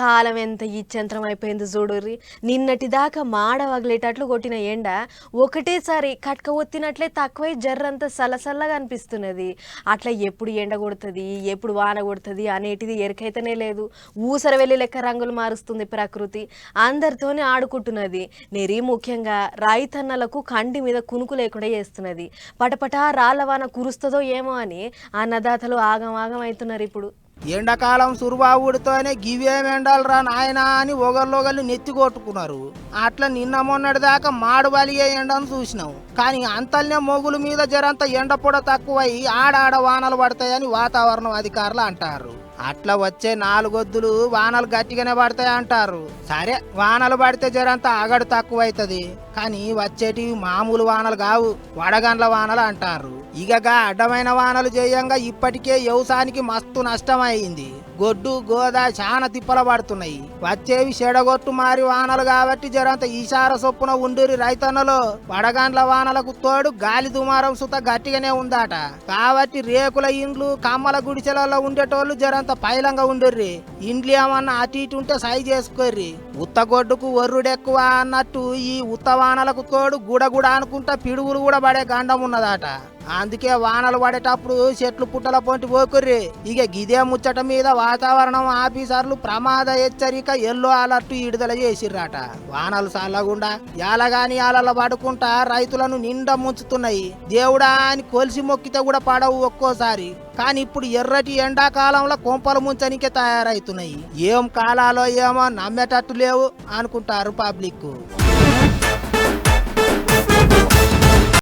కాలం ఎంత ఇచ్చంత్రం అయిపోయింది చూడుర్రి. నిన్నటి దాకా మాడ వగిలేటట్లు కొట్టిన ఎండ ఒకటేసారి కట్క ఒత్తినట్లే తక్కువై జర్రంత సలసల్లగా అనిపిస్తున్నది. అట్లా ఎప్పుడు ఎండ కొడుతుంది ఎప్పుడు వాన కొడుతుంది అనేటిది ఎరకైతేనే లేదు. ఊసర వెళ్ళి లెక్క రంగులు మారుస్తుంది ప్రకృతి. అందరితోనే ఆడుకుంటున్నది. నెరీ ముఖ్యంగా రైతన్నలకు కండి మీద కునుకు లేకుండా చేస్తున్నది. పటపటా రాళ్ళ వాన కురుస్తుందో ఏమో అని అన్నదాతలు ఆగం ఆగం అవుతున్నారు ఇప్పుడు. ఎండాకాలం సురుబావుడితోనే గివేం రా నాయనా అని ఒకళ్ళొగళ్ళు నెత్తి కొట్టుకున్నారు. అట్లా నిన్న మొన్నటి దాకా మాడు బలిగే ఎండను చూసినాం. కానీ అంతల్నే మొగుల మీద జరంత ఎండ పొడ తక్కువై ఆడాడ వానలు పడతాయని వాతావరణం అధికారులు అంటారు. అట్లా వచ్చే నాలుగొద్దులు వానలు గట్టిగానే పడతాయి అంటారు. సరే వానలు పడితే జరంత ఆగడు తక్కువ అవుతుంది కానీ వచ్చేటివి మామూలు వానలు కావు వడగండ్ల వానలు అంటారు. ఇక అడ్డమైన వానలు చేయంగా ఇప్పటికే వ్యవసాయానికి మస్తు నష్టమైంది గొడ్డు గోదా చాలా తిప్పల పడుతున్నాయి. వచ్చేవి చెడగొట్టు మారి వానలు కాబట్టి జరంత ఈశార సొప్పున ఉండిరి రైతన్నలో. వడగాండ్ల వానలకు తోడు గాలి దుమారం సుత గట్టిగానే ఉందాట. కాబట్టి రేకుల ఇండ్లు కమ్మల గుడిసెలలో ఉండేటోళ్ళు జరంత పైలంగా ఉండిర్రి. ఇండ్లు ఏమన్నా అటు ఇటు ఉంటే సై చేసుకోర్రి. ఉత్తగొడ్డుకు ఒర్రుడెక్కువ అన్నట్టు ఈ ఉత్త వానలకు తోడు గుడగుడ అనుకుంటా పిడుగులు కూడా పడే గండం ఉన్నదట. అందుకే వానలు పడేటప్పుడు చెట్లు పుట్టల పొంటి పోకుర్రి. ఇక గిదే ముచ్చట మీద వాతావరణం ఆఫీసర్లు ప్రమాద హెచ్చరిక ఎల్లో అలర్ట్ విడుదల చేసిర్రాట. వానలు చల్లగుండా యాలగాని అలల పడుకుంటా రైతులను నిండా ముంచుతున్నాయి. దేవుడా అని కొలిసి మొక్కితే కూడా పడవు ఒక్కోసారి. కానీ ఇప్పుడు ఎర్రటి ఎండాకాలంలో కొంపలు ముంచనికే తయారవుతున్నాయి ఏం కాలాలో ఏమో నమ్మేటట్టు లేవు అనుకుంటారు పబ్లిక్